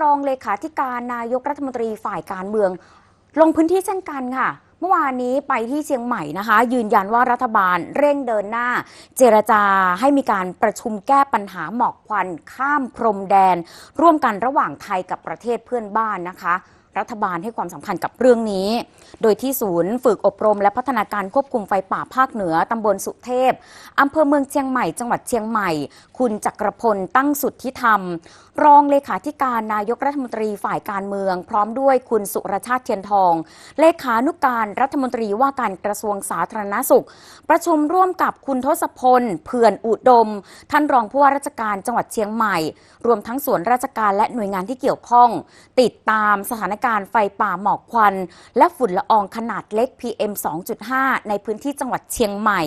รองเลขาธิการนายกรัฐมนตรีฝ่ายการเมือง ลงพื้นที่เช่นกันค่ะ เมื่อวานนี้ไปที่เชียงใหม่นะคะ ยืนยันว่ารัฐบาลเร่งเดินหน้า เจรจาให้มีการประชุมแก้ปัญหาหมอกควันข้ามพรมแดน ร่วมกันระหว่างไทยกับประเทศเพื่อนบ้านนะคะ รัฐบาลให้ความสำคัญกับเรื่องนี้ โดยที่ศูนย์ฝึกอบรม และพัฒนาการควบคุมไฟป่าภาคเหนือตำบลสุเทพอำเภอเมืองเชียงใหม่ จังหวัดเชียงใหม่ คุณจักรพลตั้งสุดทธิธรรม รองเลขาธิการนายกรัฐมนตรีฝ่ายการเมือง พร้อมด้วยคุณสุรชาติเทียนทอง เลขานุการรัฐมนตรีว่าการกระทรวงสาธารณสุข ประชุมร่วมกับคุณทศพลเผื่อนอุดม ท่านรองผู้ว่าราชการจังหวัดเชียงใหม่ รวมทั้งส่วนราชการและหน่วยงานที่เกี่ยวข้อง ติดตามสถานการณ์ไฟป่าหมอกควัน และฝุ่นละอองขนาดเล็ก PM 2.5 ในพื้นที่จังหวัดเชียงใหม่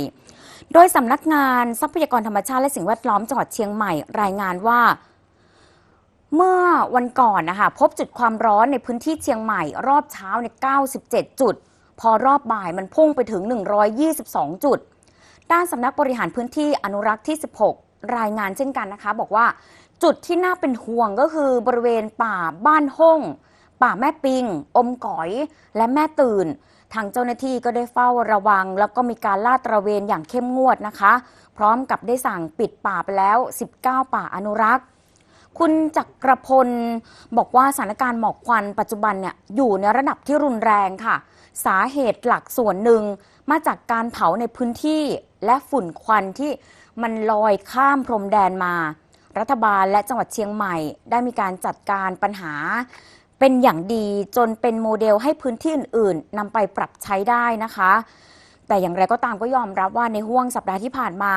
โดยสำนักงานทรัพยากรธรรมชาติและสิ่งแวดล้อมจังหวัดเชียงใหม่รายงานว่าเมื่อวันก่อนนะคะพบจุดความร้อนในพื้นที่เชียงใหม่ รอบเช้าใน 97 จุด พอรอบบ่ายมันพุ่งไปถึง 122 จุด ด้านสำนักบริหารพื้นที่อนุรักษ์ที่ 16 รายงานเช่นกันนะคะ บอกว่าจุดที่น่าเป็นห่วงก็คือบริเวณป่าบ้านห้อง ป่าแม่ปิง อมก๋อย และแม่ตื่น ทางเจ้าหน้าที่ก็ได้เฝ้าระวัง แล้วก็มีการลาดตระเวนอย่างเข้มงวดนะคะ พร้อมกับได้สั่งปิดป่าไปแล้ว 19 ป่าอนุรักษ์ คุณจักรพลบอกว่าสถานการณ์หมอกควันปัจจุบันเนี่ยอยู่ในระดับที่รุนแรงค่ะ สาเหตุหลักส่วนหนึ่งมาจากการเผาในพื้นที่และฝุ่นควันที่มันลอยข้ามพรมแดนมา รัฐบาลและจังหวัดเชียงใหม่ ได้มีการจัดการปัญหา เป็นอย่างดีจนเป็นโมเดลให้พื้นที่อื่น ๆนำไปปรับใช้ได้นะคะ แต่อย่างไรก็ตามก็ยอมรับว่าในห่วงสัปดาห์ที่ผ่านมา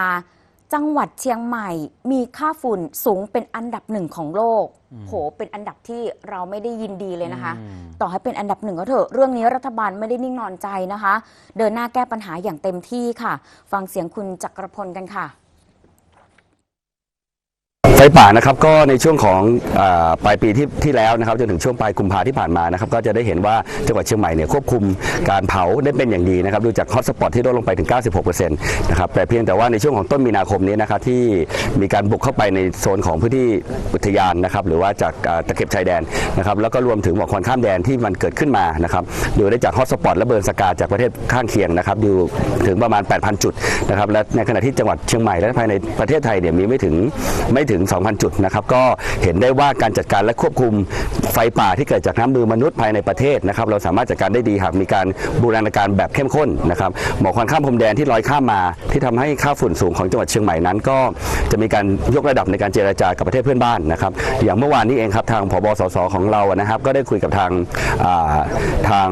จังหวัดเชียงใหม่มีค่าฝุ่นสูงเป็นอันดับหนึ่งของโลกโหเป็นอันดับที่เราไม่ได้ยินดีเลยนะคะอืมต่อให้เป็นอันดับหนึ่งก็เถอะเรื่องนี้รัฐบาลไม่ได้นิ่งนอนใจนะคะ เดินหน้าแก้ปัญหาอย่างเต็มที่ค่ะ ฟังเสียงคุณจักรพลกันค่ะ ไฟป่านะครับก็ในช่วงของอาปลายปีที่ที่แล้วนะครับจนถึงช่วงปลายกุมภาที่ผ่านมานะครับก็จะได้เห็นว่าจังหวัดเชียงใหม่เนี่ยควบคุมการเผาได้เป็นอย่างดีนะครับดูจากฮอตสปอตที่ลดลงไปถึง 96%นะครับแต่เพียงแต่ว่าในช่วงของต้นมีนาคมนี้นะครับที่มีการบุกเข้าไปในโซนของพื้นที่อุทยานนะครับหรือว่าจากอ่าตะเข็บชายแดนนะครับแล้วก็รวมถึงหมอกควันข้ามแดนที่มันเกิดขึ้นมานะครับดูได้จากฮอตสปอตและเบิร์นสกาจากประเทศข้างเคียงนะครับอยู่ถึงประมาณ 8,000 จุดนะครับและในขณะที่จังหวัดเชียงใหม่และภายในประเทศไทยเนี่ยมีไม่ถึงไม่ถึง2,000 จุดนะครับก็เห็นได้ว่าการจัดการและควบคุมไฟป่าที่เกิดจากน้ำมือมนุษย์ภายในประเทศนะครับเราสามารถจัดการได้ดีหากมีการบูรณาการแบบเข้มข้นนะครับหมอกควันข้ามพรมแดนที่ลอยข้ามมา ที่ทำให้ค่าฝุ่นสูงของจังหวัดเชียงใหม่นั้น ก็จะมีการยกระดับในการเจรจากับประเทศเพื่อนบ้านนะครับอย่างเมื่อวานนี้เองครับทางผบสสของเรานะครับก็ได้คุยกับทางทาง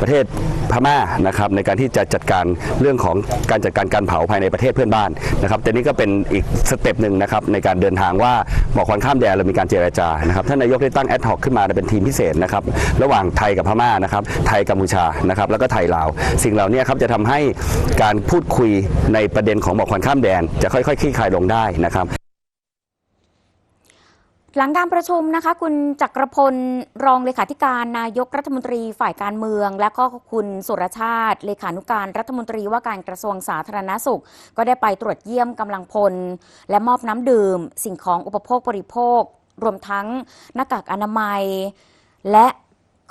ประเทศ พม่านะครับในการที่จะจัดการเรื่องของการจัดการการเผาภายในประเทศเพื่อนบ้านนะครับแต่นี่ก็เป็นอีกสเต็ปหนึ่งนะครับในการเดินทางว่าหมอกควันข้ามแดนเรามีการเจรจานะครับท่านนายกได้ตั้งแอดฮอกขึ้นมาเป็นทีมพิเศษนะครับระหว่างไทยกับพม่านะครับไทยกัมพูชานะครับแล้วก็ไทยลาว สิ่งเหล่านี้ครับจะทำให้การพูดคุยในประเด็นของหมอกควันข้ามแดน จะค่อยๆคลี่คลายลงได้นะครับ หลังการประชุมนะคะคุณจักรพลรองเลขาธิการนายกรัฐมนตรีฝ่ายการเมือง และก็คุณสุรชาติ เลขานุการรัฐมนตรีว่าการกระทรวงสาธารณสุข ก็ได้ไปตรวจเยี่ยมกำลังพล และมอบน้ำดื่ม สิ่งของอุปโภคบริโภค รวมทั้งหน้ากากอนามัย และ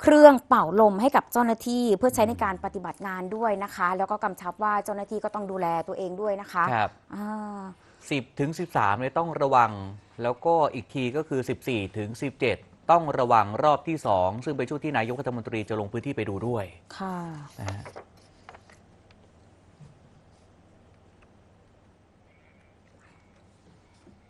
เครื่องเป่าลมให้กับเจ้าหน้าที่เพื่อใช้ในการปฏิบัติงานด้วยนะคะ แล้วก็กำชับว่าเจ้าหน้าที่ก็ต้องดูแลตัวเองด้วยนะคะครับอ่า 10 ถึง 13เนี่ยต้องระวัง แล้วก็อีกทีก็คือ 14 ถึง 17 ต้องระวังรอบที่ 2 ซึ่งเป็นช่วงที่นายกรัฐมนตรีจะลงพื้นที่ไปดูด้วย ค่ะนะฮะ